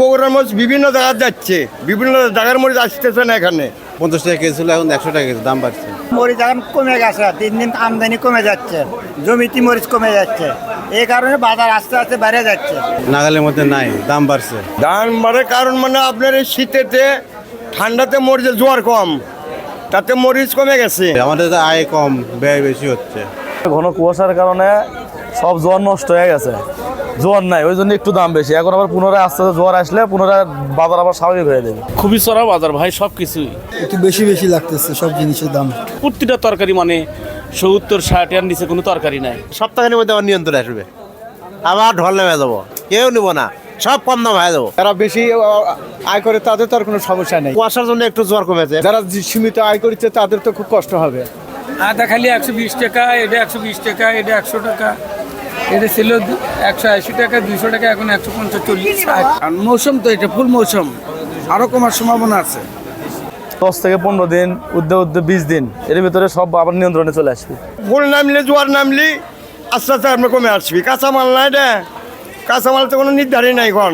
বগুড়ার মরিচ বিভিন্ন জায়গায় যাচ্ছে। বিভিন্ন জায়গার মরিচ আসতেছে না এখানে। পঞ্চাশ টাকা কেজি ছিল এখন একশো টাকা কেজি দাম বাড়ছে। মরিচ এখন কমে গেছে দিন দিন আমদানি কমে যাচ্ছে জমিতে মরিচ কমে যাচ্ছে। এই কারণে বাজার আস্তে আস্তে বেড়ে যাচ্ছে। নাগালের মধ্যে নাই দাম বাড়ছে। ধান বাড়ার কারণ মানে আপনার এই শীতেতে ঠান্ডাতে মরিচের জোয়ার কম তাতে মরিচ কমে গেছে। আমাদের তো আয় কম ব্যয় বেশি হচ্ছে। ঘন কুয়াশার কারণে সব জোয়ার নষ্ট হয়ে গেছে। জোয়ার নাই ওই জন্য একটু দাম বেশি। এখন আবার পুনরায় আস্তে আস্তে জোয়ার আসলে পুনরায় বাজার আবার স্বাভাবিক হয়ে যাবে। খুবই চড়া বাজার ভাই সব কিছুই একটু বেশি বেশি লাগতেছে সব জিনিসের দাম। প্রতিটা তরকারি মানে সত্তর ষাট এর নিচে কোনো তরকারি নাই। সপ্তাহের মধ্যে আমার নিয়ন্ত্রণ আসবে। আবার ঢল নেমে যাব। কেউ নিব না সব কম দাম হয়ে যাব। যারা বেশি আয় করে তাদের তো আর কোনো সমস্যা নেই। কুয়াশার জন্য একটু জ্বর কমেছে। যারা সীমিত আয় করছে তাদের তো খুব কষ্ট হবে। আদা খালি একশো বিশ টাকা এটা একশো বিশ টাকা এটা একশো টাকা। এটা ছিল দু- একশো আশি টাকা দুইশো টাকা এখন একশো পঞ্চাশ চল্লিশ। আর মৌসুম তো এটা ফুল মৌসুম। আরও কমার সম্ভাবনা আছে। দশ থেকে পনেরো দিন উদ্দে উদ্দে বিশ দিন এর ভিতরে সব আবার নিয়ন্ত্রণে চলে আসবে। ফুল নামলে জোয়ার নামলি আস্তে আস্তে আমরা কমে আসবি। কাঁচামাল নাই এটা কাঁচামাল তো কোনো নির্ধারণ নাই এখন।